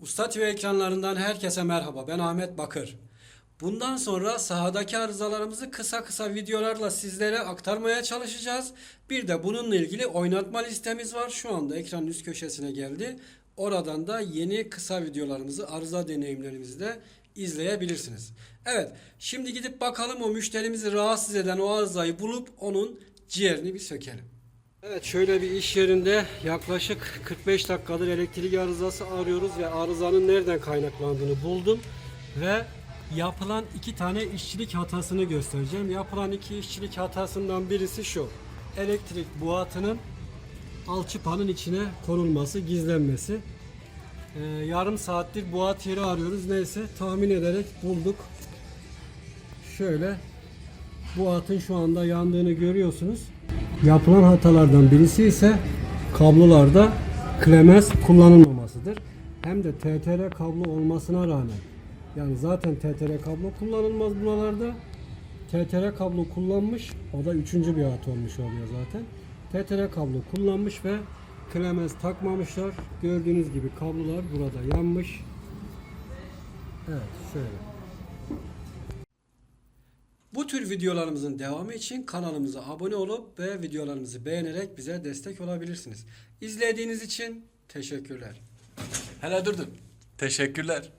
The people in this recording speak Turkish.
Usta TV ekranlarından herkese merhaba. Ben Ahmet Bakır. Bundan sonra sahadaki arızalarımızı kısa kısa videolarla sizlere aktarmaya çalışacağız. Bir de bununla ilgili oynatma listemiz var. Şu anda ekranın üst köşesine geldi. Oradan da yeni kısa videolarımızı, arıza deneyimlerimizi de izleyebilirsiniz. Evet, şimdi gidip bakalım o müşterimizi rahatsız eden o arızayı bulup onun ciğerini bir sökelim. Evet şöyle bir iş yerinde yaklaşık 45 dakikadır elektrik arızası arıyoruz ve arızanın nereden kaynaklandığını buldum ve yapılan iki tane işçilik hatasını göstereceğim. Yapılan iki işçilik hatasından birisi şu. Elektrik buatının alçıpanın içine konulması, gizlenmesi. Ee, yarım saattir buat yeri arıyoruz. Neyse tahmin ederek bulduk. Şöyle bu atın şu anda yandığını görüyorsunuz. Yapılan hatalardan birisi ise kablolarda klemens kullanılmamasıdır. Hem de TTR kablo olmasına rağmen yani zaten TTR kablo kullanılmaz buralarda. TTR kablo kullanmış. O da üçüncü bir hata olmuş oluyor zaten. TTR kablo kullanmış ve klemens takmamışlar. Gördüğünüz gibi kablolar burada yanmış. Evet şöyle. Bu tür videolarımızın devamı için kanalımıza abone olup ve videolarımızı beğenerek bize destek olabilirsiniz. İzlediğiniz için teşekkürler. Hele durdun. Teşekkürler.